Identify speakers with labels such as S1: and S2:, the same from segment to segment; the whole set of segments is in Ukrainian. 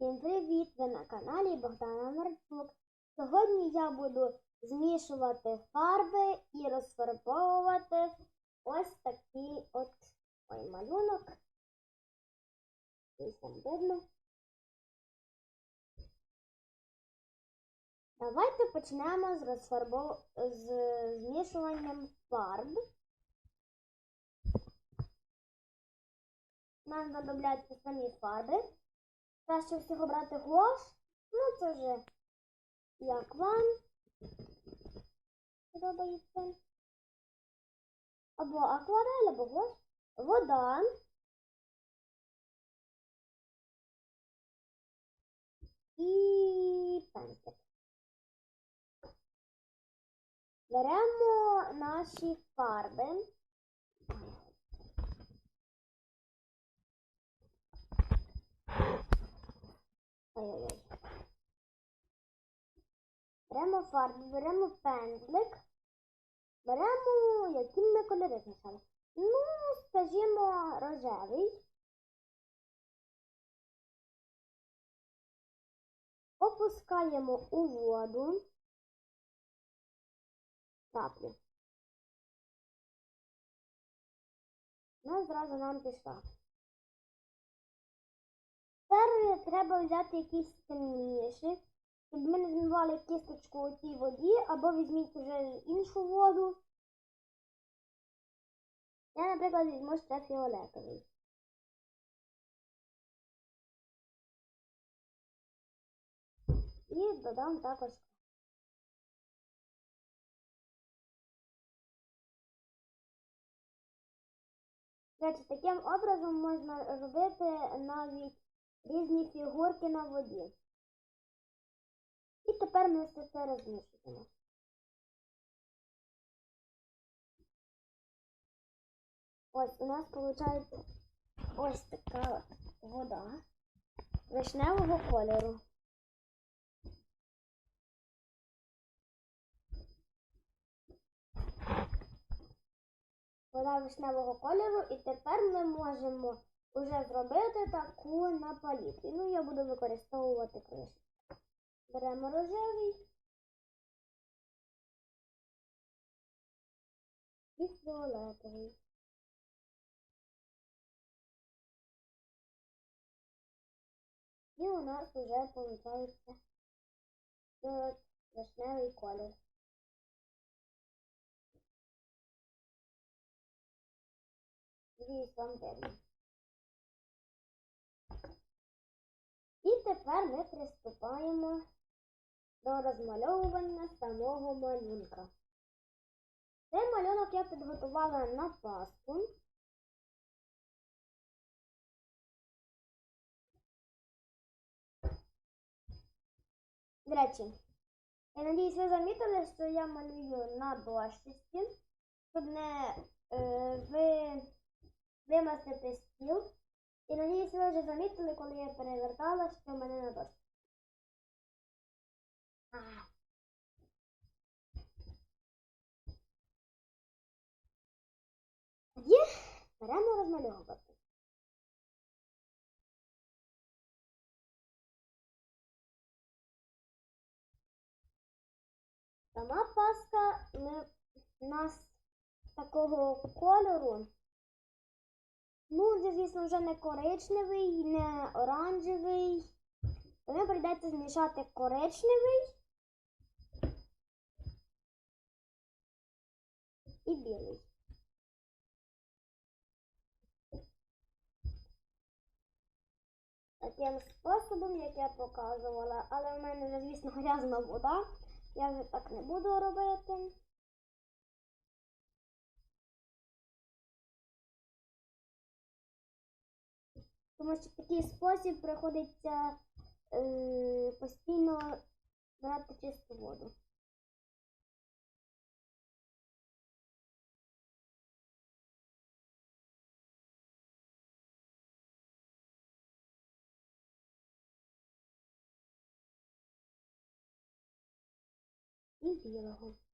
S1: Всім привіт! Ви на каналі Богдана Марчук. Сьогодні я буду змішувати фарби і розфарбовувати ось такий от ой, малюнок. Ось там видно. Давайте почнемо з розфарбов... з змішуванням фарб. Нам знадобляться самі фарби. Краще всього брати гуаш. Ну, це вже як вам подобається. Або акварель, або гуаш. Вода. І пензлик. Беремо наші фарби. Ой-ой-ой. Беремо фарбу, беремо пензлик, беремо, які ми кольори змішали. Ну, скажімо, рожевий. Опускаємо у воду. Таплю. Ну, зразу нам пішла. Тепер треба взяти якийсь темніший, щоб ми не змивали кісточку у цій воді, або візьміть вже іншу воду. Я, наприклад, візьму ще фіолетовий. І додам також. Речі, таким образом можна робити навіть різні фігурки на воді. І тепер ми все це розмішуємо. Ось у нас виходить ось така вода вишневого кольору. Вода вишневого кольору, і тепер ми можемо вже зробити таку на палітрі. Ну, я буду використовувати кришку. Беремо рожевий і фіолетовий. І у нас вже виходить вишневий колір. Надіюсь, вам видно. І тепер ми приступаємо до розмальовування самого малюнка. Цей малюнок я підготувала на паску. До речі, я надіюсь, ви замітили, що я малюю на дощечці, щоб не е, ви вимастити стіл. І надіюсь, ви вже замітили, коли я перевертала, що в мене на дошці. Тоді беремо розмальовувати. Сама паска ми, у нас такого кольору. Ну, це, звісно, вже не коричневий, не оранжевий. Тому прийдеться змішати коричневий і білий. Таким способом, як я показувала, але в мене вже, звісно, грязна вода. Я вже так не буду робити. Тому що в такий спосіб приходиться е, постійно брати чисту воду. І білого.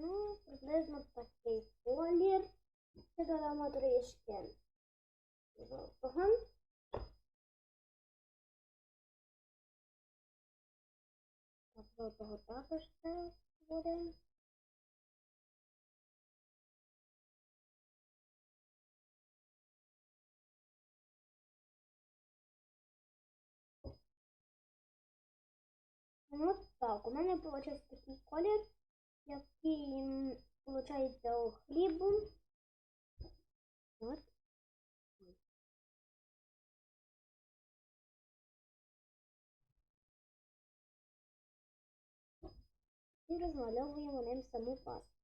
S1: Ну, приблизно такий колір. Це додамо трішки жовтого. Так, також це буде. Ну так, у мене вийшов такий колір, який виходить у хлібу. От. І розмальовуємо ним саму пасту.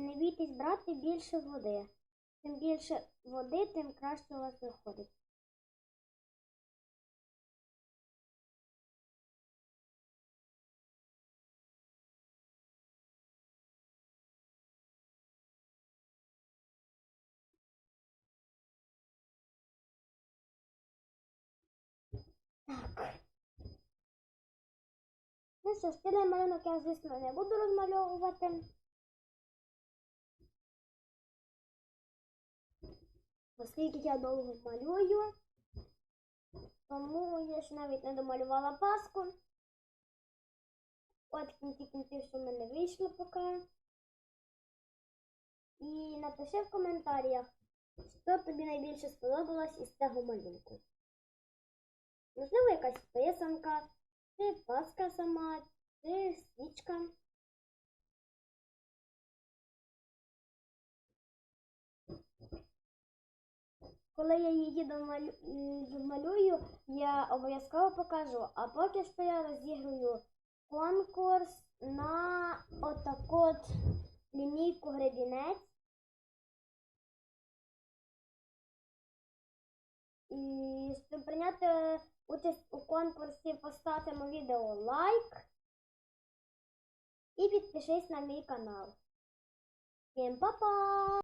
S1: Не бійтесь брати більше води. Чим більше води, тим краще у вас виходить. Так. Ну що, стильний малюнок я, звісно, не буду розмальовувати. Оскільки я довго малюю, тому я ж навіть не домалювала паску. От кінці кінців, що в мене вийшло поки. І напиши в коментарях, що тобі найбільше сподобалось із цього малюнку. Можливо, якась писанка, чи паска сама, чи свічка. Коли я її домалю... домалюю, я обов'язково покажу. А поки що я розіграю конкурс на отаку от лінійку гребінець. І щоб прийняти участь у конкурсі, поставимо відео лайк і підпишись на мій канал. Всім па-па!